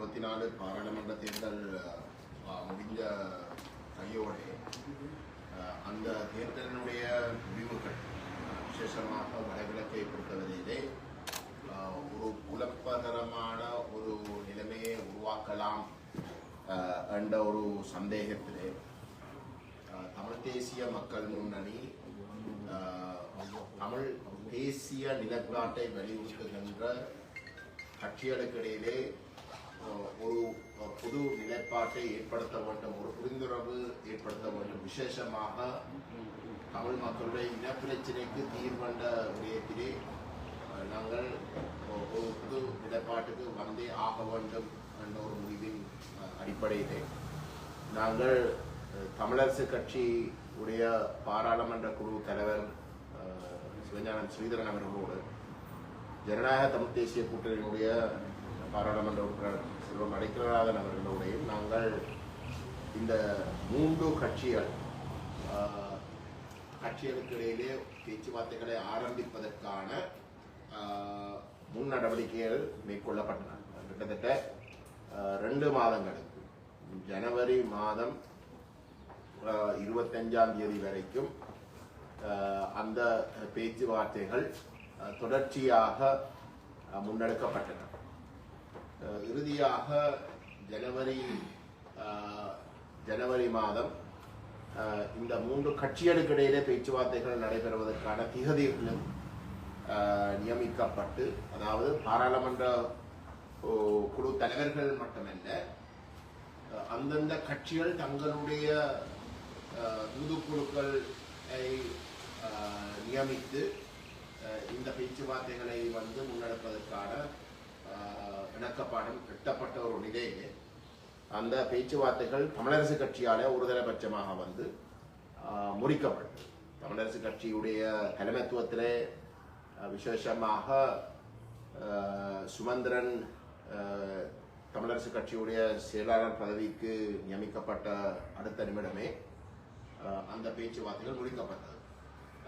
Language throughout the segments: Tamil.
இருபத்தி நாலு பாராளுமன்ற தேர்தல் முடிஞ்ச கையோடு அந்த தேர்தலினுடைய முடிவுகள் விசேஷமாக வடகிழக்கை பொறுத்தவரையிலே ஒரு குழப்பகரமான ஒரு நிலைமையை உருவாக்கலாம் என்ற ஒரு சந்தேகத்திலே தமிழ் தேசிய மக்கள் முன்னணி தமிழ் தேசிய நிலப்பாட்டை வலியுறுத்துகின்ற கட்சிகளுக்கிடையிலே ஒரு அஹ், புது நிலைப்பாட்டை ஏற்படுத்த வேண்டும் ஒரு புரிந்துணர்வு ஏற்படுத்த வேண்டும். விசேஷமாக தமிழ் மக்களுடைய இனப்பிரச்சினைக்கு தீர்வண்ட விடயத்திலே நாங்கள் ஒரு புது நிலைப்பாட்டுக்கு வந்தே ஆக வேண்டும் என்ற ஒரு முடிவின் அடிப்படையிலே. நாங்கள் தமிழரசு கட்சி உடைய பாராளுமன்ற குழு தலைவர் சிவஞானம் ஸ்ரீதரன் அவர்களோடு ஜனநாயக தமிழ் தேசிய கூட்டணியினுடைய பாராளுமன்ற உறுப்பினர் செல்வம் அடைக்கலநாதன் அவர்களுடைய நாங்கள் இந்த மூன்று கட்சிகள் கட்சிகளுக்கு இடையிலே பேச்சுவார்த்தைகளை ஆரம்பிப்பதற்கான முன் நடவடிக்கைகள் மேற்கொள்ளப்பட்டன. கிட்டத்தட்ட ரெண்டு மாதங்களுக்கு ஜனவரி மாதம் இருபத்தஞ்சாம் தேதி வரைக்கும் அந்த பேச்சுவார்த்தைகள் தொடர்ச்சியாக முன்னெடுக்கப்பட்டன. இறுதியாக ஜனவரி ஜனவரி மாதம் இந்த மூன்று கட்சிகளுக்கு இடையிலே பேச்சுவார்த்தைகள் நடைபெறுவதற்கான திகதிகளும் நியமிக்கப்பட்டு அதாவது பாராளுமன்ற குழு தலைவர்கள் மட்டுமல்ல அந்தந்த கட்சிகள் தங்களுடைய அஹ், தூதுக்குழுக்களை நியமித்து இந்த பேச்சுவார்த்தைகளை வந்து முன்னெடுப்பதற்கான இணக்கப்பாடும் எட்டப்பட்ட ஒரு நிலையிலே அந்த பேச்சுவார்த்தைகள் தமிழரசு கட்சியால் ஒருதலைபட்சமாக வந்து முறிக்கப்பட்டது. தமிழரசு கட்சியுடைய தலைமைத்துவத்திலே விசேஷமாக சுமந்திரன் தமிழரசு கட்சியுடைய செயலாளர் பதவிக்கு நியமிக்கப்பட்ட அடுத்த நிமிடமே அந்த பேச்சுவார்த்தைகள் முடிக்கப்பட்டது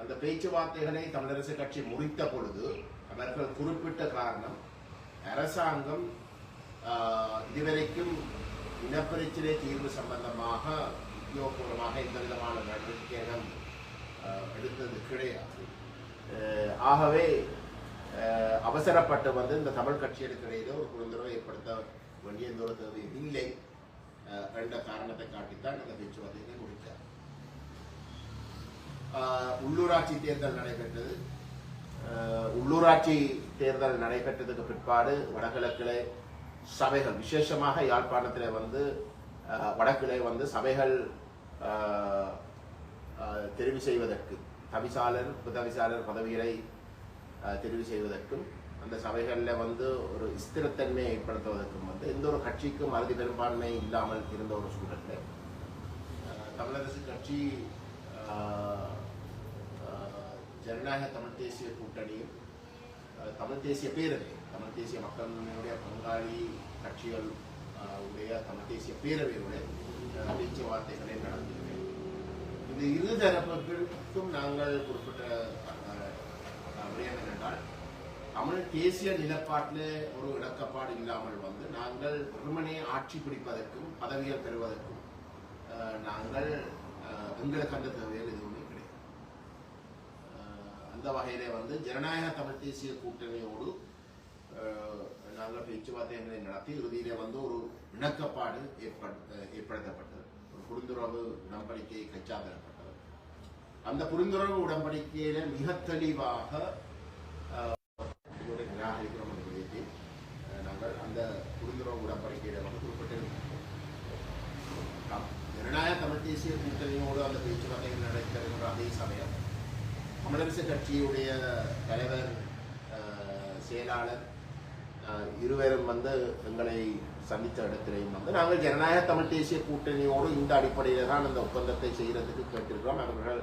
அந்த பேச்சுவார்த்தைகளை தமிழரசு கட்சி முறித்த பொழுது அவர்கள் குறிப்பிட்ட காரணம் அரசாங்கம் இதுவரைக்கும் இனப்பிரச்சனை தீர்வு சம்பந்தமாக உத்தியோகபூர்வமாக எந்த விதமான நடவடிக்கைகளும் எடுத்தது கிடையாது. ஆகவே அஹ், அவசரப்பட்டு வந்து இந்த தமிழ் கட்சிகளுக்கு இடையில ஒரு புரிந்துணர்வை ஏற்படுத்த வேண்டிய எந்த ஒரு தேவை இல்லை. அஹ், என்ற காரணத்தை காட்டித்தான் இந்த பேச்சுவார்த்தையை முடித்தார். ஆஹ், உள்ளூராட்சி தேர்தல் நடைபெற்றது. உள்ளூராட்சி தேர்தல் நடைபெற்றதுக்கு பிற்பாடு வடகிழக்கிலே சபைகள் விசேஷமாக யாழ்ப்பாணத்தில் வந்து வடக்கிலே வந்து சபைகள் தெரிவு செய்வதற்கு தவிசாளர் உபதவிசாளர் பதவிகளை தெரிவு செய்வதற்கும் அந்த சபைகளில் வந்து ஒரு ஸ்திரத்தன்மையை ஏற்படுத்துவதற்கும் வந்து எந்த ஒரு கட்சிக்கும் அறுதி பெரும்பான்மை இல்லாமல் இருந்த ஒரு சூழலில் தமிழரசு கட்சி ஜனநாயக தமிழ் தேசிய கூட்டணியும் தமிழ் தேசிய பேரவை தமிழ் தேசிய மக்களினுடைய பங்காளி கட்சிகள் உடைய தமிழ் தேசிய பேரவையுடைய பேச்சு பேச்சுவார்த்தைகளை நடத்தினேன் இது இரு தரப்புகளுக்கும் நாங்கள் குறிப்பிட்ட ஆஹ், என்றால் விடயம் என்னென்றால் தமிழ் தேசிய நிலப்பாட்டில் ஒரு இணக்கப்பாடு இல்லாமல் வந்து நாங்கள் வெறுமனே ஆட்சி பிடிப்பதற்கும் பதவிகள் பெறுவதற்கும் நாங்கள் எங்களுக்கு அந்த தேவையில் அந்த வகையிலே வந்து ஜனநாயக தமிழ் தேசிய கூட்டணியோடு ஆஹ், நாங்கள் பேச்சுவார்த்தைகளை நடத்தி இறுதியிலே வந்து ஒரு இணக்கப்பாடு ஏற்படுத்தப்பட்டது. ஒரு புரிந்துணர்வு உடன்படிக்கை கச்சாதரப்பட்டது அந்த புரிந்துணர்வு உடன்படிக்கையில மிக தெளிவாக நிராகரிக்கிறோம் என்ற விதத்தில் நாங்கள் அந்த புரிந்துணர்வு உடன்படிக்கையில வந்து குறிப்பிட்டிருந்தோம் ஜனநாயக தமிழ் தேசிய கூட்டணியோடு அந்த பேச்சுவார்த்தைகள் நடக்கிற அதே சமயம் தமிழரசு கட்சியுடைய தலைவர் செயலாளர் இருவரும் வந்து எங்களை சந்தித்த இடத்திலையும் வந்து நாங்கள் ஜனநாயக தமிழ் தேசிய கூட்டணியோடு இந்த அடிப்படையில் தான் அந்த ஒப்பந்தத்தை செய்கிறதுக்கு கேட்டிருக்கிறோம். அவர்கள்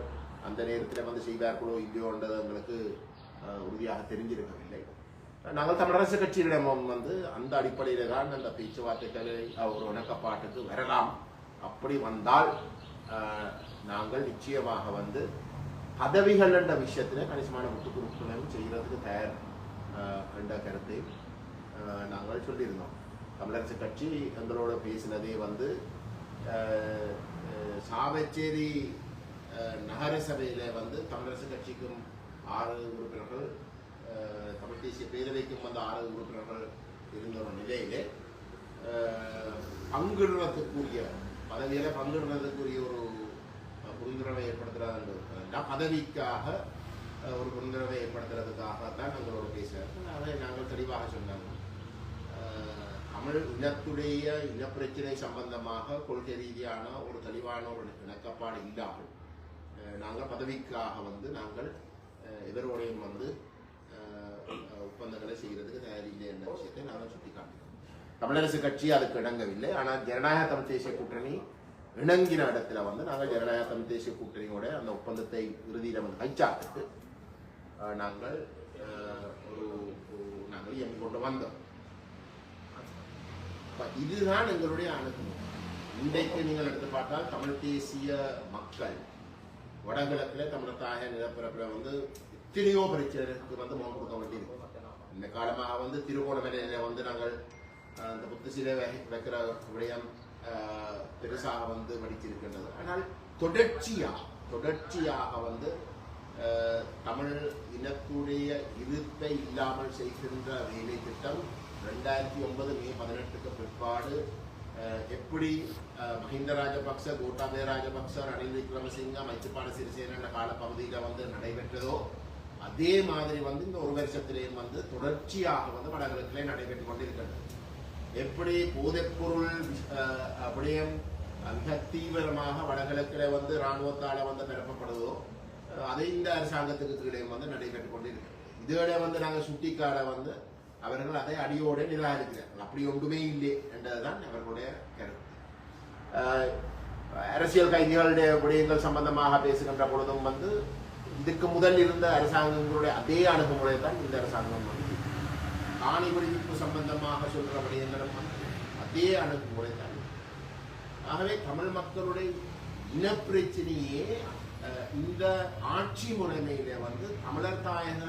அந்த நேரத்தில் வந்து செய்வார்களோ இல்லையோன்றது எங்களுக்கு உறுதியாக தெரிஞ்சிருக்கவில்லை. நாங்கள் தமிழரசு கட்சியிடமும் வந்து அந்த அடிப்படையில் தான் அந்த பேச்சுவார்த்தைகளை ஒரு இணக்கப்பாட்டுக்கு வரலாம். அப்படி வந்தால் நாங்கள் நிச்சயமாக வந்து பதவிகள் என்ற விஷயத்தில் கணிசமான விட்டு கொடுப்புகளையும் செய்கிறதுக்கு தயார் என்ற கருத்தை நாங்கள் சொல்லியிருந்தோம் தமிழரசு கட்சி எங்களோட பேசினதே வந்து சாவச்சேரி நகர சபையில் வந்து தமிழரசு கட்சிக்கும் ஆறு உறுப்பினர்கள் தமிழ் தேசிய பேரவைக்கும் வந்து ஆறு உறுப்பினர்கள் இருந்த ஒரு நிலையிலே அஹ், பங்கிடுறதுக்குரிய பதவியில பங்கிடுறதுக்குரிய ஒரு அஹ், புரிந்துணர்வை ஏற்படுத்துறது பதவிக்காக ஒரு புரிந்துணர்வை ஏற்படுத்துறதுக்காக தான் நாங்களோட பேசுகிறார்கள் அதை நாங்கள் தெளிவாக சொன்னாங்க. தமிழ் இனத்துடைய இனப்பிரச்சனை சம்பந்தமாக கொள்கை ரீதியான ஒரு தெளிவான ஒரு இணக்கப்பாடு இல்லாமல் நாங்கள் பதவிக்காக வந்து நாங்கள் அஹ், வந்து ஒப்பந்தங்களை செய்கிறதுக்கு தயாரில்லை என்ற விஷயத்தை நாங்கள் சுட்டிக்காட்டினோம். தமிழரசு கட்சி அதுக்கு இணங்கவில்லை. ஆனால் ஜனநாயக தமிழ் தேசிய கூட்டணி இணங்கின இடத்துல வந்து நாங்கள் ஜனநாயக தமிழ் தேசிய கூட்டணியோட அந்த ஒப்பந்தத்தை இறுதியில் வந்து கைச்சாட்டு நாங்கள் அஹ், ஒரு நாங்கள் இயங்கி கொண்டு வந்தோம். இதுதான் எங்களுடைய அணுகுமுறை. இன்றைக்கு நீங்கள் எடுத்து பார்த்தால் தமிழ் தேசிய மக்கள் வடகிழக்கில் தமிழ் தாய நிலப்பரப்புல வந்து எத்தனையோ பிரச்சனைக்கு வந்து முகம் கொடுக்க வேண்டியிருக்கு. இந்த காலமாக வந்து திருகோணமலையில் வந்து நாங்கள் அந்த இந்த சிலை வைக்கிற விடயம் பெருசாக வந்து வடித்திருக்கின்றது ஆனால் தொடர்ச்சியாக தொடர்ச்சியாக வந்து தமிழ் இனத்துடைய இருப்பை இல்லாமல் செய்கின்ற வேலை திட்டம் ரெண்டாயிரத்தி ஒன்பது மே பதினெட்டுக்கு பிற்பாடு எப்படி மஹிந்த ராஜபக்ச கோட்டாபய ராஜபக்ச ரணில் விக்ரமசிங்க மைத்திரிபால சிறிசேன என்ற காலப்பகுதியில் வந்து நடைபெற்றதோ அதே மாதிரி வந்து இந்த ஒரு வருஷத்திலேயும் வந்து தொடர்ச்சியாக வந்து வடகிழக்கிலே நடைபெற்று கொண்டிருக்கிறது எப்படி போதைப்பொருள் அஹ், விடயம் மிக தீவிரமாக வடகிழக்கில் வந்து இராணுவத்தால் வந்து நிரப்பப்படுதோ அதை இந்த அரசாங்கத்துக்கு கீழே வந்து நடைபெற்றுக் கொண்டிருக்கு. இதோட வந்து நாங்கள் சுட்டிக்காட வந்து அவர்கள் அதை அடியோடு நிராகரிக்கிறார்கள். அப்படி ஒன்றுமே இல்லை என்றதுதான் அவர்களுடைய கருத்து. அரசியல் கைதிகளுடைய விடயங்கள் சம்பந்தமாக பேசுகின்ற பொழுதும் வந்து இதுக்கு முதல் இருந்த அரசாங்கங்களுடைய அதே அணுகுமுறை தான் இந்த அரசாங்கம் வந்து காணி விடுவிப்பு சம்பந்தமாக சொல்கிற விடயங்களும் வந்து அதே அணுகுமுறை தான். ஆகவே தமிழ் மக்களுடைய இனப்பிரச்சனையே இந்த ஆட்சி முறைமையில வந்து தமிழர் தாயக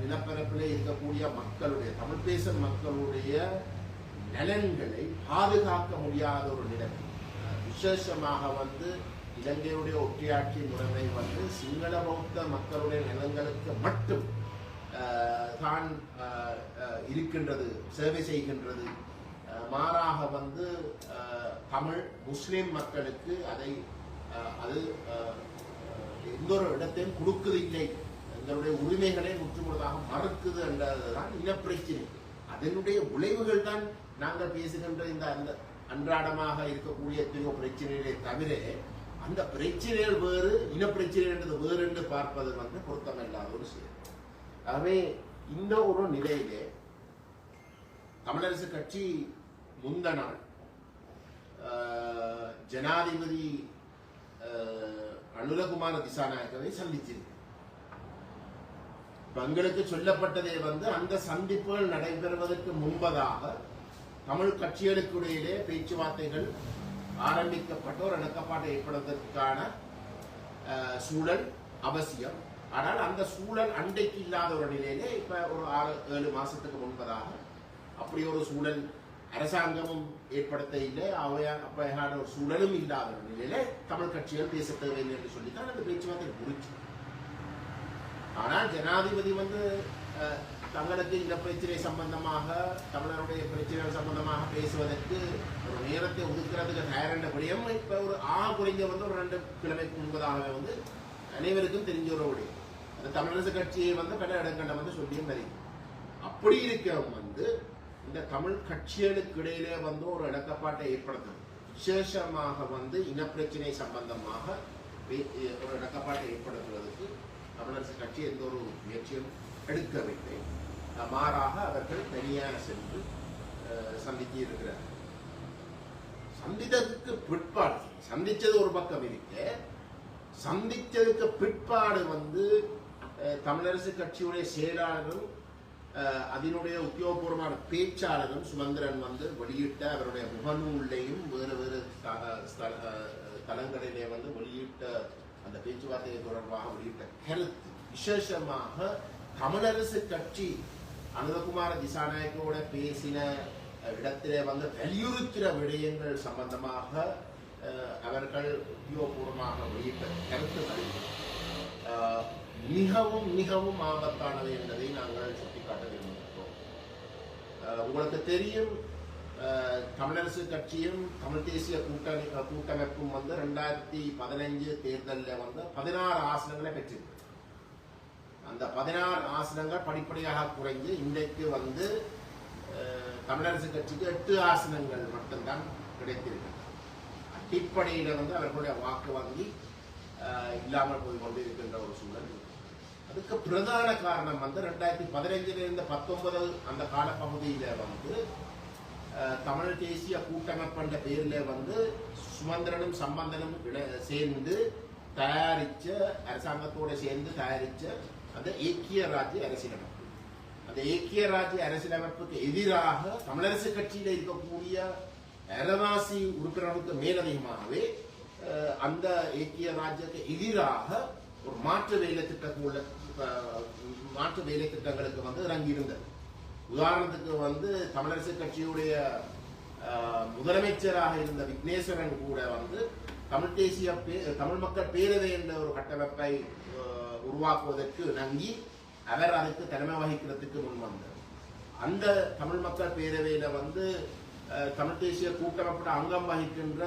நிலப்பரப்பில் இருக்கக்கூடிய மக்களுடைய தமிழ் பேசும் மக்களுடைய நலன்களை பாதுகாக்க முடியாத ஒரு நிலைமை விசேஷமாக வந்து இலங்கையுடைய ஒற்றையாட்சி முறைமை வந்து சிங்கள பௌத்த மக்களுடைய நலன்களுக்கு மட்டும் தான் இருக்கின்றது சேவை செய்கின்றது. மாறாக வந்து தமிழ் முஸ்லிம் மக்களுக்கு அதை அது எந்த ஒரு இடத்தையும் கொடுக்குதில்லை எங்களுடைய உரிமைகளை முற்றுமுழுதாக மறுக்குது என்றதுதான் இனப்பிரச்சனை அதனுடைய விளைவுகள் தான் நாங்கள் பேசுகின்ற இந்த அந்த அன்றாடமாக இருக்கக்கூடிய எத்தனையோ பிரச்சனைகளே தவிர அந்த பிரச்சனைகள் வேறு இனப்பிரச்சனை என்றது வேறு என்று பார்ப்பது வந்து பொருத்தமில்லாத ஒரு செயல். ஆகவே இந்த ஒரு நிலையிலே தமிழரசு கட்சி முந்த நாள் ஜனாதிபதி அனுரகுமார திசாநாயக்கவை சந்திச்சிருக்கு எங்களுக்கு சொல்லப்பட்டதே வந்து அந்த சந்திப்புகள் நடைபெறுவதற்கு முன்பதாக தமிழ் கட்சிகளுக்கிடையிலே பேச்சுவார்த்தைகள் ஆரம்பிக்கப்பட்டோர் ஒரு இணக்கப்பாட்டை ஏற்படுவதற்கான அஹ், சூழல் அவசியம். ஆனால் அந்த சூழல் அன்றைக்கு இல்லாத ஒரு நிலையிலே இப்ப ஒரு ஆறு ஏழு மாசத்துக்கு முன்பதாக அப்படி ஒரு சூழல் அரசாங்கமும் ஏற்படுத்த இல்லை அவையான அப்பையான ஒரு சூழலும் இல்லாத ஒரு நிலையில தமிழ் கட்சிகள் பேச தேவையில்லை என்று சொல்லித்தான் அந்த பேச்சுவார்த்தை முடிச்சு ஆனால் ஜனாதிபதி வந்து அஹ், தங்களுக்கு இந்த பிரச்சனை சம்பந்தமாக தமிழருடைய பிரச்சனைகள் சம்பந்தமாக பேசுவதற்கு ஒரு நேரத்தை ஒதுக்கிறதுக்கு தயாரின்ற முடியும் இப்ப ஒரு ஆ குறைஞ்ச வந்து ஒரு ரெண்டு கிழமைக்கு முன்பதாகவே வந்து அனைவருக்கும் தெரிஞ்ச ஒரு விடயம். அந்த தமிழரசு கட்சியை வந்து பல இடங்கள்ல வந்து சொல்லியும் தெரியும் அப்படி இருக்க வந்து இந்த தமிழ் கட்சிகளுக்கு இடையிலே வந்து ஒரு இடக்கப்பாட்டை ஏற்படுத்தணும். விசேஷமாக வந்து இனப்பிரச்சனை சம்பந்தமாக ஒரு இடக்கப்பாட்டை ஏற்படுத்துவதற்கு தமிழரசு கட்சி எந்த ஒரு முயற்சியும் எடுக்கவில்லை. மாறாக அவர்கள் தனியாக சென்று சந்தித்து இருக்கிறார். சந்தித்ததுக்கு பிற்பாடு சந்திச்சது ஒரு பக்கம் இருக்க சந்திச்சதுக்கு பிற்பாடு வந்து தமிழரசு கட்சியுடைய செயலாளரும் அதனுடைய உத்தியோகபூர்வமான பேச்சாளரும் சுமந்திரன் வந்து வெளியிட்ட அவருடைய முகநூல்லையும் வேறு வேறு தளங்களிலே வந்து வெளியிட்ட அந்த பேச்சுவார்த்தை தொடர்பாக வெளியிட்ட கருத்து. விசேஷமாக தமிழரசு கட்சி அனுரகுமார திசாநாயக்கோட பேசின இடத்திலே வந்து வலியுறுத்துகிற விடயங்கள் சம்பந்தமாக அவர்கள் உத்தியோகபூர்வமாக வெளியிட்ட கருத்து அஹ், மிகவும் மிகவும் ஆபத்தானவை என்பதை நாங்கள் சுட்டிக்காட்ட விரும்புகிறோம். உங்களுக்கு தெரியும் தமிழரசு கட்சியும் தமிழ் தேசிய கூட்டணி கூட்டமைப்பும் வந்து ரெண்டாயிரத்தி பதினைஞ்சு தேர்தலில் வந்து பதினாறு ஆசனங்களை பெற்றிருக்கு. அந்த பதினாறு ஆசனங்கள் படிப்படியாக குறைந்து இன்றைக்கு வந்து தமிழரசு கட்சிக்கு எட்டு ஆசனங்கள் மட்டும்தான் கிடைத்திருக்கிறது. அடிப்படையில் வந்து அவர்களுடைய வாக்கு வங்கி இல்லாமல் போய் கொண்டிருக்கின்ற ஒரு சூழல் இருக்கு. அதுக்கு பிரதான காரணம் வந்து ரெண்டாயிரத்தி பதினைஞ்சிலிருந்து பத்தொன்பது அந்த காலப்பகுதியில் வந்து தமிழ் தேசிய கூட்டமைப்புன்ற பேரில் வந்து சுமந்திரனும் சம்பந்தனும் சேர்ந்து தயாரிச்ச அரசாங்கத்தோடு சேர்ந்து தயாரிச்ச அந்த ஏக்கிய ராஜ்ய அரசியலமைப்பு. அந்த ஏக்கிய ராஜ்ய அரசியலமைப்புக்கு எதிராக தமிழரசு கட்சியில் இருக்கக்கூடிய அரவாசி உறுப்பினர்களுக்கு மேலதிகமாகவே அந்த ஏக்கிய ராஜ்யத்துக்கு எதிராக ஒரு மாற்று வேலை திட்டக்குள்ள மாற்று வேலை திட்டங்களுக்கு வந்து இறங்கி இருந்தது உதாரணத்துக்கு வந்து தமிழரசு கட்சியுடைய முதலமைச்சராக இருந்த விக்னேஸ்வரன் கூட வந்து தமிழ் தேசிய பே- தமிழ் மக்கள் பேரவை என்ற ஒரு கட்டமைப்பை உருவாக்குவதற்கு நங்கி அவர் அதுக்கு தலைமை வகிக்கிறதுக்கு முன் வந்தார். அந்த தமிழ் மக்கள் பேரவையில வந்து தமிழ் தேசிய கூட்டமைப்பு அங்கம் வகிக்கின்ற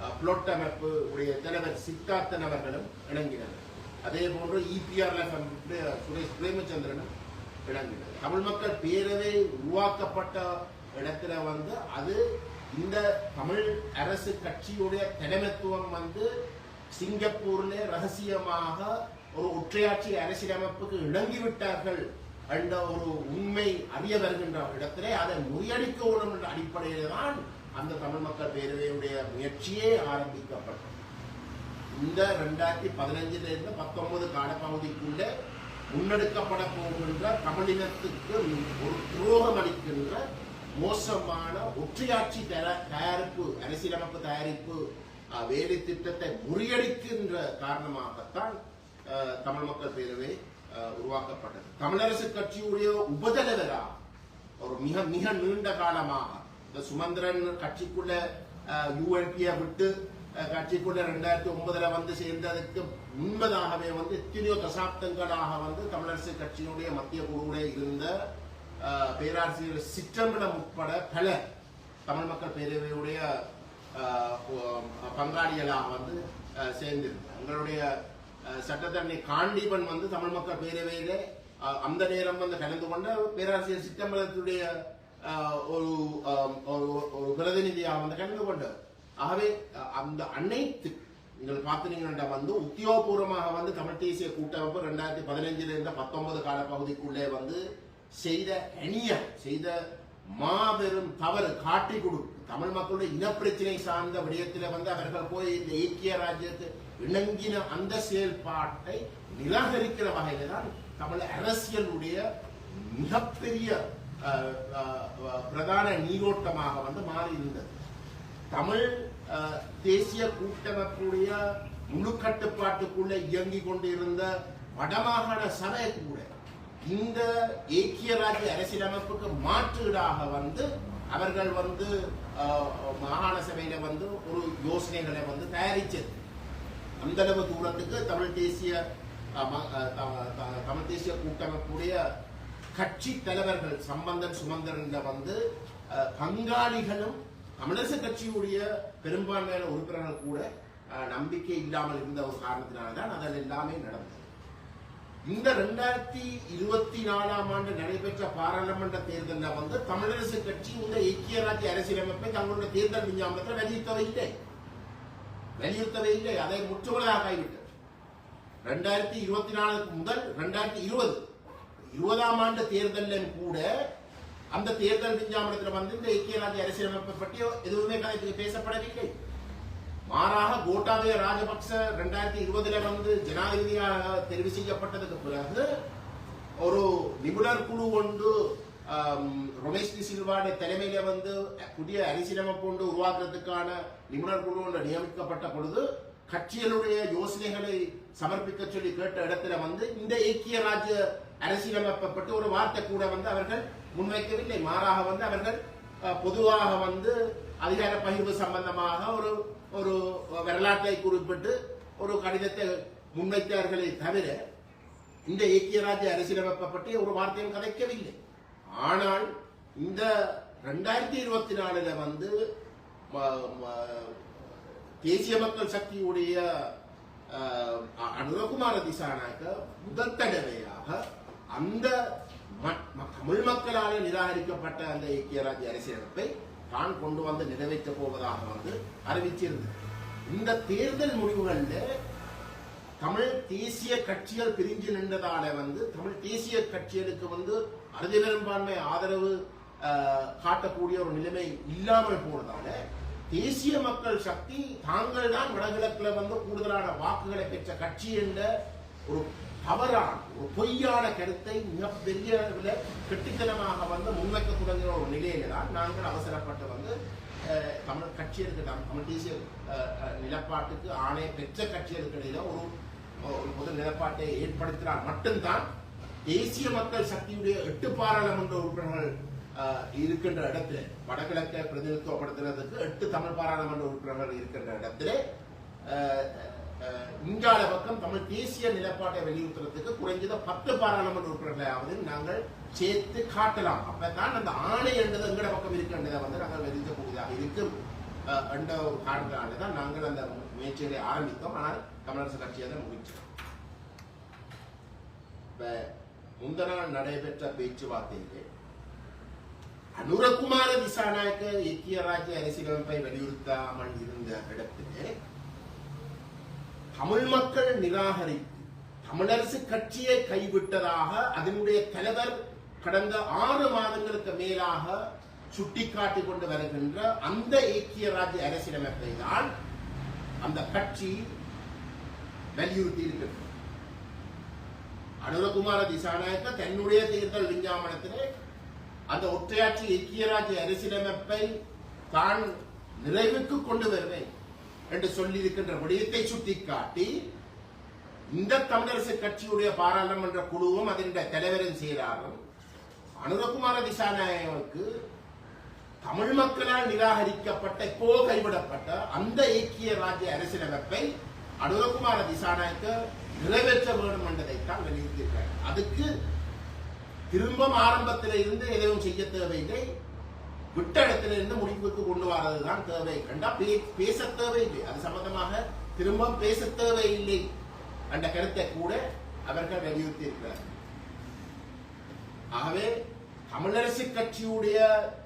அஹ், புளொட் அமைப்பு உடைய தலைவர் சித்தார்த்தன் அவர்களும் இணங்கினர். அதே போன்று இபிஆர் சுரேஷ் பிரேமச்சந்திரனும் விளங்குகிறது தமிழ் மக்கள் பேரவை உருவாக்கப்பட்ட இடத்துல வந்து அது இந்த தமிழ் அரசு கட்சியுடைய தலைமைத்துவம் வந்து சிங்கப்பூர்ல ரகசியமாக ஒரு ஒற்றையாட்சி அரசியலமைப்புக்கு இணங்கிவிட்டார்கள் என்ற ஒரு உண்மை அறிய வருகின்ற இடத்திலே அதை முறியடிக்கணும் என்ற அடிப்படையில் தான் அந்த தமிழ் மக்கள் பேரவையுடைய முயற்சியே ஆரம்பிக்கப்பட்டது. இந்த ரெண்டாயிரத்தி பதினஞ்சிலிருந்து பத்தொன்பது காலப்பகுதிக்குள்ள முன்னெடுக்கப்பட போகின்ற தமிழினத்துக்கு ஒரு துரோகம் அளிக்கின்ற மோசமான ஒற்றையாட்சி தர- தயாரிப்பு அரசியலமைப்பு தயாரிப்பு வேலை திட்டத்தை முறியடிக்கின்ற காரணமாகத்தான் தமிழ் மக்கள் பேரவை உருவாக்கப்பட்டது. தமிழரசு கட்சியுடைய உபதலைவரா ஒரு மிக மிக நீண்ட காலமாக இந்த சுமந்திரன் கட்சிக்குள்ள யூஎன்பியை விட்டு கட்சிக்குள்ள ரெண்டாயிரத்தி ஒன்பதுல வந்து சேர்ந்ததுக்கு முன்பதாகவே வந்து எத்தனையோ தசாப்தங்களாக வந்து தமிழரசு கட்சியினுடைய மத்திய குழுவுடைய இருந்த பேராசிரியர் சிற்றம்பலம் உட்பட பல தமிழ் மக்கள் பேரவையுடைய பங்காளிகளாக வந்து சேர்ந்திருந்தார் எங்களுடைய சட்டத்தரணி காண்டீபன் வந்து தமிழ் மக்கள் பேரவையில அந்த நேரம் வந்து கலந்து கொண்ட பேராசிரியர் சிற்றம்பலத்துடைய ஒரு ஒரு ஒரு பிரதிநிதியாக வந்து கலந்து கொண்டார். ஆகவே அந்த அனைத்து நீங்கள் பார்த்தீங்கன்னா வந்து உத்தியோகபூர்வமாக வந்து தமிழ் தேசிய கூட்டமைப்பு ரெண்டாயிரத்தி பதினஞ்சுல இருந்து பத்தொன்பது கால பகுதிக்குள்ளே வந்து செய்த அணிய செய்த மாபெரும் தவறு காட்டி கொடுக்கும் தமிழ் மக்களுடைய இனப்பிரச்சனை சார்ந்த விடயத்தில் வந்து அவர்கள் போய் இந்த ஐக்கிய ராஜ்யத்து இணங்கின அந்த செயல்பாட்டை நிராகரிக்கிற வகையில தான் தமிழ் அரசியலுடைய மிகப்பெரிய பிரதான நீரோட்டமாக வந்து மாறி இருந்தது தமிழ் தேசிய கூட்டமைப்புடைய முழு கட்டுப்பாட்டுக்குள்ள இயங்கிக் கொண்டிருந்த வடமாகாண சபை கூட இந்த ஏக்கிய ராஜ்ய அரசியலமைப்புக்கு மாற்றீடாக வந்து அவர்கள் வந்து மாகாண சபையில வந்து ஒரு யோசனைகளை வந்து தயாரிச்சது அந்த அளவு தூரத்துக்கு தமிழ் தேசிய த- தமிழ் தேசிய கூட்டமைப்புடைய கட்சி தலைவர்கள் சம்பந்தன் சுமந்திரன்ல வந்து பங்காளிகளும் தமிழரசு கட்சியுடைய பெரும்பான்மையான உறுப்பினர்கள் கூட நம்பிக்கை இல்லாமல் இருந்த ஒரு காரணத்தினால்தான் அதில் எல்லாமே நடந்தது. இந்த ரெண்டாயிரத்தி இருபத்தி நாலாம் ஆண்டு நடைபெற்ற பாராளுமன்ற தேர்தலில் வந்து தமிழரசு கட்சி இந்த ஐக்கிய ராஜ்ய அரசியலமைப்பை தங்களுடைய தேர்தல் விஞ்ஞாபனத்தில் வலியுறுத்தவே இல்லை. வலியுறுத்தவே இல்லை. அதை முற்றுமுழுதாக ஆகிவிட்டது. ரெண்டாயிரத்தி இருபத்தி நாலுக்கு முதல் ரெண்டாயிரத்தி இருபது இருபதாம் ஆண்டு தேர்தலிலும் கூட அந்த தேர்தல் விஞ்ஞாபனத்தில் வந்து இந்த ஐக்கிய ராஜ்ய அரசியலமைப்பை பற்றியோ எதுவுமே கதைக்கு பேசப்படவில்லை. மாறாக கோட்டாபய ராஜபக்ச ரெண்டாயிரத்தி இருபதுல வந்து ஜனாதிபதியாக தெரிவு செய்யப்பட்டதுக்கு பிறகு ஒரு நிபுணர் குழு ஒன்று ரமேஷ் டி தலைமையில வந்து புதிய அரசியலமைப்பு ஒன்று உருவாக்குறதுக்கான நிபுணர் குழு ஒன்று நியமிக்கப்பட்ட பொழுது கட்சிகளுடைய யோசனைகளை சமர்ப்பிக்க சொல்லி கேட்ட இடத்துல வந்து இந்த ஐக்கிய ராஜ்ய அரசியலமைப்பை ஒரு வார்த்தை கூட வந்து அவர்கள் முன்வைக்கவில்லை. மாறாக வந்து அவர்கள் பொதுவாக வந்து அதிகார பகிர்வு சம்பந்தமாக ஒரு ஒரு வரலாற்றை குறிப்பிட்டு ஒரு கடிதத்தை முன்வைத்தார்களே தவிர இந்த ஐக்கிய ராஜ்ய அரசியலமைப்பை பற்றி ஒரு வார்த்தையும் கதைக்கவில்லை. ஆனால் இந்த ரெண்டாயிரத்தி இருபத்தி நாலுல வந்து ம- தேசிய மக்கள் சக்தியுடைய அனுரகுமார திசாநாயக்க முதல் தடவையாக அந்த ம- தமிழ் மக்களால் நிராகரிக்கப்பட்ட அந்த ஐக்கிய ராஜ்ய அரசியலமைப்பை தான் கொண்டு வந்து நிறைவேற்றப் போவதாக வந்து அறிவிச்சிருந்தது. இந்த தேர்தல் முடிவுகளில் தமிழ் தேசிய கட்சிகள் பிரிஞ்சு நின்றதால வந்து தமிழ் தேசிய கட்சிகளுக்கு வந்து அறுதி பெரும்பான்மை ஆதரவு காட்டக்கூடிய ஒரு நிலைமை இல்லாமல் போனதால தேசிய மக்கள் சக்தி தாங்கள் தான் வடகிழக்குல வந்து கூடுதலான வாக்குகளை பெற்ற கட்சி என்ற ஒரு தவறான ஒரு பொய்யான கருத்தை மிகப்பெரிய அளவில் கெட்டித்தனமாக வந்து முன்வைக்க தொடங்கின ஒரு நிலையில தான் நாங்கள் அவசரப்பட்டு வந்து தமிழ் கட்சிகளுக்கு தம்- தமிழ் தேசிய நிலப்பாட்டுக்கு ஆணைய பெற்ற கட்சிகளுக்கு ஒரு ஒரு நிலப்பாட்டை ஏற்படுத்தினால் மட்டும்தான் தேசிய மக்கள் சக்தியுடைய எட்டு பாராளுமன்ற உறுப்பினர்கள் இருக்கின்ற இடத்துல வடகிழக்கை பிரதிநிதித்துவப்படுத்துறதுக்கு எட்டு தமிழ் பாராளுமன்ற உறுப்பினர்கள் இருக்கின்ற இடத்துல அஹ், பக்கம் தமிழ் தேசிய நிலப்பாட்டை வலியுறுத்துறதுக்கு குறைஞ்சது பத்து பாராளுமன்ற உறுப்பினர்களாவது நாங்கள் சேர்த்து காட்டலாம். அப்பதான் அந்த ஆணை என்றது எங்கட பக்கம் இருக்கின்றதை வந்து நாங்கள் வெளியிடக்கூடியதாக இருக்கும். என்ற ஒரு காரணத்தினால தான் நாங்கள் அந்த முயற்சிகளை ஆரம்பித்தோம். ஆனால் தமிழரசு கட்சியை தான் முடிச்சோம் இப்ப முந்தின நாள் நடைபெற்ற பேச்சுவார்த்தையிலே அனுரகுமார திசாநாயக்க ஐக்கிய ராஜ்ய அரசியலமைப்பை வலியுறுத்தாமல் இருந்த இடத்திலே தமிழ் மக்கள் நிராகரித்து தமிழரசு கட்சியை கைவிட்டதாக அதனுடைய தலைவர் கடந்த ஆறு மாதங்களுக்கு மேலாக சுட்டிக்காட்டி கொண்டு வருகின்ற அந்த ஐக்கிய ராஜ்ய அரசியலமைப்பை தான் அந்த கட்சி வலியுறுத்தி இருக்கிறது அனுரகுமார திசாநாயக்க தன்னுடைய தேர்தல் விஞ்ஞாபனத்திலே அந்த ஒற்றையாட்சி ஐக்கிய ராஜ்ய அரசியலமைப்பை தான் நிறைவுக்கு கொண்டு வருவேன். என்று சொல்லியிருக்கின்ற விடயத்தை சுட்டிக்காட்டி இந்த தமிழரசு கட்சியுடைய பாராளுமன்ற குழுவும் அதனுடைய தலைவரும் செயலாளரும் அனுரகுமார திசாநாயகனுக்கு தமிழ் மக்களால் நிராகரிக்கப்பட்ட இப்போ கைவிடப்பட்ட அந்த ஐக்கிய ராஜ்ய அரசியலமைப்பை அனுரகுமார திசாநாயக்க நிறைவேற்ற வேண்டும் என்றதைத்தான் வெளியிட்டிருக்கிறார் அதுக்கு திரும்ப ஆரம்பத்தில் இருந்து எதையும் செய்ய தேவையில்லை. விட்ட இடத்துல இருந்து முடிவுக்கு கொண்டு வரதுதான் தேவை. கண்டா பே- பேச தேவையில்லை. அது சம்பந்தமாக திரும்ப பேச தேவையில்லை என்ற கருத்தை கூட அவர்கள் வலியுறுத்தி இருக்கிறார் ஆகவே தமிழரசு கட்சியுடைய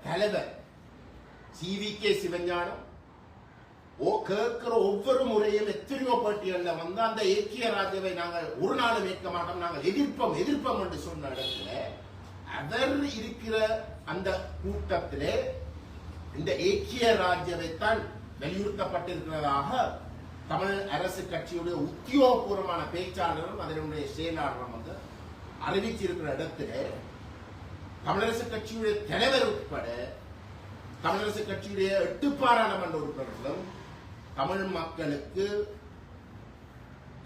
தலைவர் சி. வி. கே. சிவஞானம் ஓ கேட்கிற ஒவ்வொரு முறையும் எத்தனையோ பட்டியல்ல வந்து அந்த ஏக்கிய ராஜாவை நாங்கள் ஒரு நாளும் ஏற்க மாட்டோம். நாங்கள் எதிர்ப்போம் எதிர்ப்போம் என்று சொன்ன இடத்துல அவர் இருக்கிற அந்த கூட்டத்திலே இந்த ஏக்கிய ராஜ்யத்தைத்தான் வலியுறுத்தப்பட்டிருக்கிறதாக தமிழ் அரசு கட்சியுடைய உத்தியோகபூர்வமான பேச்சாளரும் அதனுடைய செயலாளரும் வந்து அறிவிச்சிருக்கிற இடத்திலே தமிழரசு கட்சியுடைய தலைவர் உட்பட தமிழரசு கட்சியுடைய எட்டு பாராளுமன்ற உறுப்பினர்களும் தமிழ் மக்களுக்கு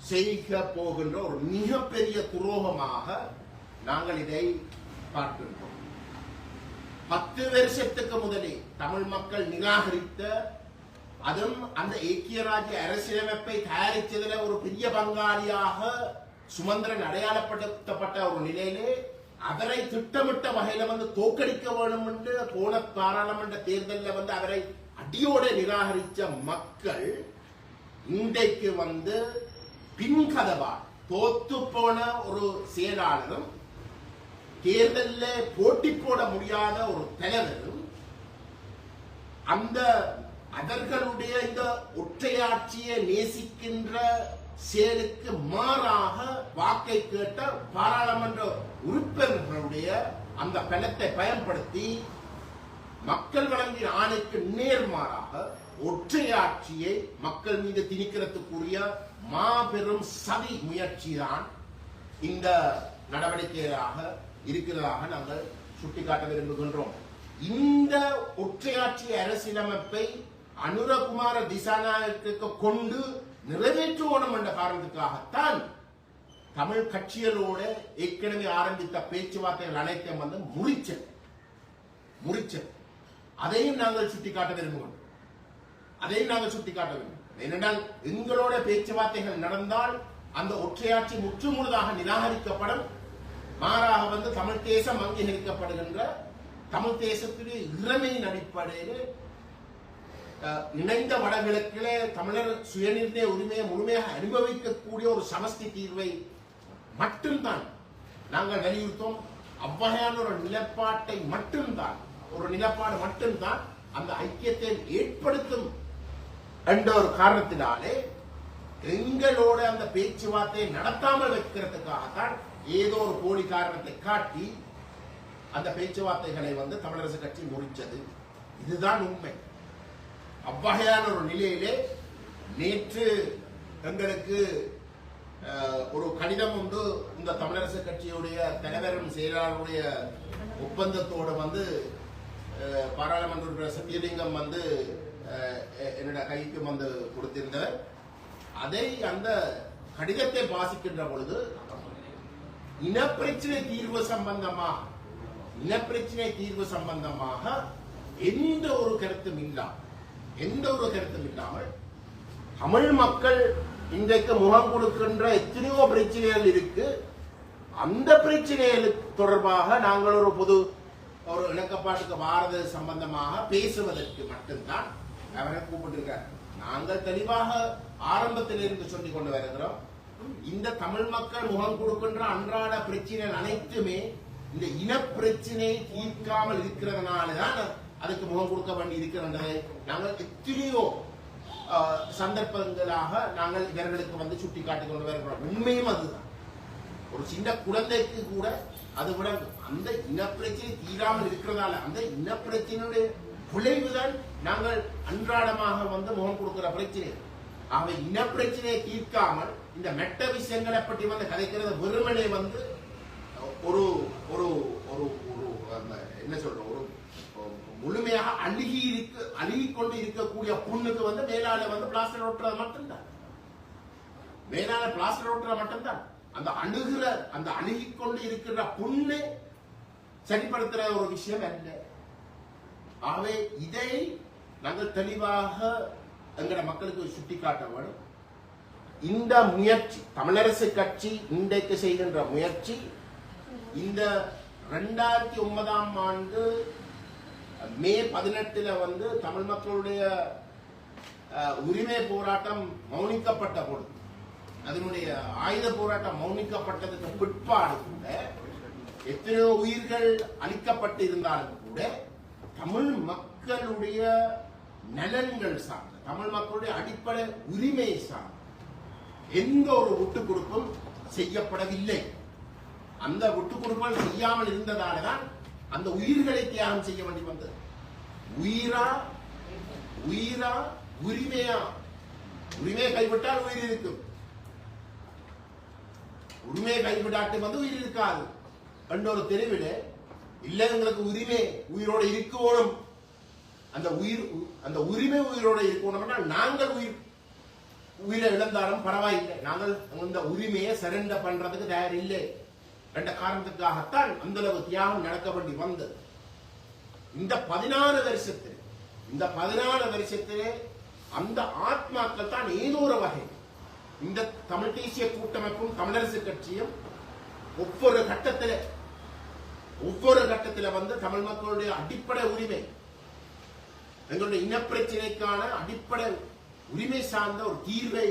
செய்க போகின்ற ஒரு மிகப்பெரிய துரோகமாக நாங்கள் இதை பார்க்கின்றோம் பத்து வருஷத்துக்கு முதலே தமிழ் மக்கள் நிராகரித்த அதுவும் அந்த ஐக்கிய ராஜ்ய அரசியலமைப்பை தயாரித்ததுல ஒரு பெரிய பங்காளியாக சுமந்திரன் அடையாளப்படுத்தப்பட்ட ஒரு நிலையிலே அவரை திட்டமிட்ட வகையில வந்து தோக்கடிக்க வேண்டும் என்று போன பாராளுமன்ற தேர்தலில் வந்து அவரை அடியோட நிராகரித்த மக்கள் இன்றைக்கு வந்து பின்கதவா தோத்து போன ஒரு செயலாளரும் தேர்தலில் போட்டி போட முடியாத ஒரு தலைவர் அந்த அவர்களுடைய இந்த ஒற்றையாட்சியை நேசிக்கின்ற செயலுக்கு மாறாக வாக்கை கேட்ட பாராளுமன்ற உறுப்பினர்களுடைய அந்த பலத்தை பயன்படுத்தி மக்கள் வழங்கிய ஆணைக்கு நேர்மாறாக ஒற்றையாட்சியை மக்கள் மீது திணிக்கிறதுக்குரிய மாபெரும் சதி முயற்சிதான் இந்த நடவடிக்கையாக இருக்கிறதாக நாங்கள் சுட்டிக்காட்ட விரும்புகின்றோம். இந்த ஒற்றையாட்சி அரசியலமைப்பை அனுரகுமார திசாநாயக்கு கொண்டு நிறைவேற்றுவோம் என்ற காரணத்துக்காகத்தான் தமிழ் கட்சிகளோட ஏற்கனவே ஆரம்பித்த பேச்சுவார்த்தைகள் அனைத்தையும் வந்து முறிச்சது முறிச்சது அதையும் நாங்கள் சுட்டிக்காட்ட விரும்புகிறோம். அதையும் நாங்கள் சுட்டிக்காட்ட வேண்டும் ஏனென்றால் எங்களோட பேச்சுவார்த்தைகள் நடந்தால் அந்த ஒற்றையாட்சி முற்றுமுழுதாக நிராகரிக்கப்படும். மாறாக வந்து தமிழ் தேசம் அங்கீகரிக்கப்படுகின்ற தமிழ் தேசத்திலே இறமையின் அடிப்படையில் இணைந்த வடகிழக்கிலே தமிழர் சுயநிர்ணய உரிமையை முழுமையாக அனுபவிக்கக்கூடிய ஒரு சமஸ்தி தீர்வை மட்டும்தான் நாங்கள் வலியுறுத்தோம். அவ்வகையான ஒரு நிலப்பாட்டை மட்டும்தான் ஒரு நிலப்பாடு மட்டும்தான் அந்த ஐக்கியத்தை ஏற்படுத்தும் என்ற ஒரு காரணத்தினாலே எங்களோட அந்த பேச்சுவார்த்தையை நடத்தாமல் வைக்கிறதுக்காகத்தான் ஏதோ ஒரு போலி காரணத்தை காட்டி அந்த பேச்சுவார்த்தைகளை வந்து தமிழரசு கட்சி முறிச்சது இதுதான் உண்மை. அவ்வகையான ஒரு நிலையிலே நேற்று எங்களுக்கு ஒரு கடிதம் உண்டு. இந்த தமிழரசு கட்சியுடைய தலைவரும் செயலாளருடைய ஒப்பந்தத்தோடு வந்து பாராளுமன்ற சத்தியலிங்கம் வந்து எ- என்னோட கைக்கு வந்து கொடுத்திருந்தவர். அதை அந்த கடிதத்தை வாசிக்கின்ற பொழுது இனப்பிரச்சனை தீர்வு சம்பந்தமாக இனப்பிரச்சனை தீர்வு சம்பந்தமாக எந்த ஒரு கருத்தும் இல்லாமல் எந்த ஒரு கருத்தும் இல்லாமல் தமிழ் மக்கள் இன்றைக்கு முகம் கொடுக்கின்ற எத்தனையோ பிரச்சனைகள் இருக்கு. அந்த பிரச்சனைகள் தொடர்பாக நாங்கள் ஒரு பொது ஒரு இணக்கப்பாட்டுக்கு வாரது சம்பந்தமாக பேசுவதற்கு மட்டும்தான் அவரை கூப்பிட்டிருக்கார். நாங்கள் தெளிவாக ஆரம்பத்தில் இருந்து சொல்லிக் கொண்டு வருகிறோம். இந்த தமிழ் மக்கள் முகம் கொடுக்கின்ற அன்றாட பிரச்சனைகள் அனைத்துமே இந்த இன பிரச்சனை தீர்க்காமல் இருக்கிறதுனாலதான் அதுக்கு முகம் கொடுக்க வேண்டி இருக்கிறது நாங்கள் எத்தனையோ ஆஹ், சந்தர்ப்பங்களாக நாங்கள் இவர்களுக்கு வந்து சுட்டி காட்டிக் கொண்டு வருகிறோம். உண்மையும் அதுதான். ஒரு சின்ன குழந்தைக்கு கூட அது விட அந்த இனப்பிரச்சனை தீராமல் இருக்கிறதால அந்த இனப்பிரச்சனையுடைய விளைவுதான் நாங்கள் அன்றாடமாக வந்து முகம் கொடுக்கிற பிரச்சனை. ஆக இனப்பிரச்சனையை தீர்க்காமல் இந்த மெட்ட விஷயங்களை பற்றி வந்து கதைக்கிறது வெறுமனே வந்து ஒரு ஒரு ஒரு ஒரு என்ன சொல்ற ஒரு முழுமையாக அழுகி இருக்கு அழுகி கொண்டு இருக்கக்கூடிய புண்ணுக்கு வந்து மேலால வந்து பிளாஸ்டர் ஒட்டுறது மட்டும்தான். மேலால பிளாஸ்டர் ஒட்டுற மட்டும்தான். அந்த அணுகிற அந்த அணுகிக் கொண்டு இருக்கிற புண்ணு சரிப்படுத்துற ஒரு விஷயம் அல்ல. ஆகவே இதை நாங்கள் தெளிவாக எங்கட மக்களுக்கு சுட்டிக்காட்ட வேணும். இந்த முயற்சி தமிழரசு கட்சி இன்றைக்கு செய்கின்ற முயற்சி இந்த ரெண்டாயிரத்தி ஒன்பதாம் ஆண்டு மே பதினெட்டுல வந்து தமிழ் மக்களுடைய உரிமை போராட்டம் மௌனிக்கப்பட்ட பொழுது அதனுடைய ஆயுத போராட்டம் மௌனிக்கப்பட்டதுக்கு பிற்பாடு கூட எத்தனையோ உயிர்கள் அளிக்கப்பட்டு இருந்தாலும் கூட தமிழ் மக்களுடைய நலன்கள் சார்ந்த தமிழ் மக்களுடைய அடிப்படை உரிமை சார். எந்த ஒரு விட்டு கொடுப்பும் செய்யப்படவில்லை. அந்த விட்டு கொடுப்புகள் செய்யாமல் இருந்ததால தான் அந்த உயிர்களை தியாகம் செய்ய வேண்டி வந்தது. உயிரா? உயிரா? உரிமையா? உரிமையை கைவிட்டால் உயிர் இருக்கும். உரிமையை கைவிடாட்டு வந்து உயிர் இருக்காது. என்ற ஒரு தெருவில் இல்ல எங்களுக்கு உரிமை உயிரோட இருக்கணும் அந்த உயிர் அந்த உரிமை உயிரோட இருக்கணும்னா நாங்கள் உயிர் உயிரை இழந்தாலும் பரவாயில்லை. நாங்கள் அந்த உரிமையை சரண்டர் பண்றதுக்கு தயார் இல்லை ரெண்ட காரணத்துக்காகத்தான் அந்த அளவு தியாகம் நடக்க வேண்டி வந்தது. இந்த பதினாறு வருஷத்தில் இந்த பதினாறு வருஷத்திலே அந்த ஆத்மாக்கள் தான் ஏதோ ஒரு வகை. இந்த தமிழ் தேசிய கூட்டமைப்பும் தமிழரசு கட்சியும் ஒவ்வொரு கட்டத்தில் ஒவ்வொரு கட்டத்தில் வந்து தமிழ் மக்களுடைய அடிப்படை உரிமை எங்களுடைய இனப்பிரச்சனைக்கான அடிப்படை உரிமை சார்ந்த ஒரு தீர்வை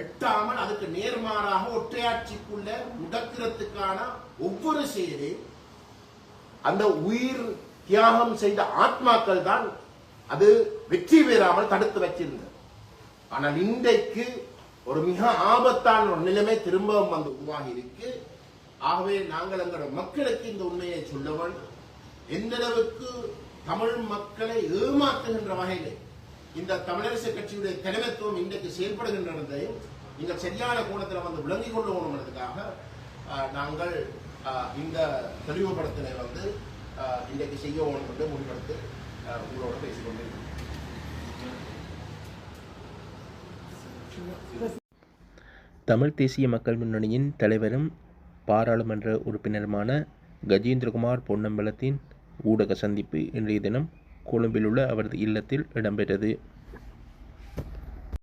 எட்டாமல் அதுக்கு நேர்மாறாக ஒற்றையாட்சிக்குள்ள முடக்கிறதுக்கான ஒவ்வொரு செயலையும் அந்த உயிர் தியாகம் செய்த ஆத்மாக்கள் தான் அது வெற்றி பெறாமல் தடுத்து வச்சிருந்தது. ஆனால் இன்றைக்கு ஒரு மிக ஆபத்தான ஒரு நிலைமை திரும்பவும் வந்து உருவாகி இருக்கு. ஆகவே நாங்கள் எங்களோட மக்களுக்கு இந்த உண்மையை சொல்ல வேண்டும். எந்த அளவுக்கு தமிழ் மக்களை ஏமாற்றுகின்ற வகையில் இந்த தமிழரசு கட்சியுடைய தலைமைத்துவம் இன்றைக்கு செயல்படுகின்றதையும் நீங்கள் சரியான கோணத்தில் வந்து விளங்கிக் கொண்டு ஆஹ், நாங்கள் இந்த தெளிவுபடுத்தலை வந்து இன்றைக்கு செய்ய வேணும் என்று முடிவெடுத்து உங்களோட பேசிக்கொண்டிருக்கிறோம் தமிழ் தேசிய மக்கள் முன்னணியின் தலைவரும் பாராளுமன்ற உறுப்பினருமான கஜேந்திரகுமார் பொன்னம்பலத்தின் ஊடக சந்திப்பு இன்றைய தினம் கொழும்பில் உள்ள அவரது இல்லத்தில் இடம்பெற்றது.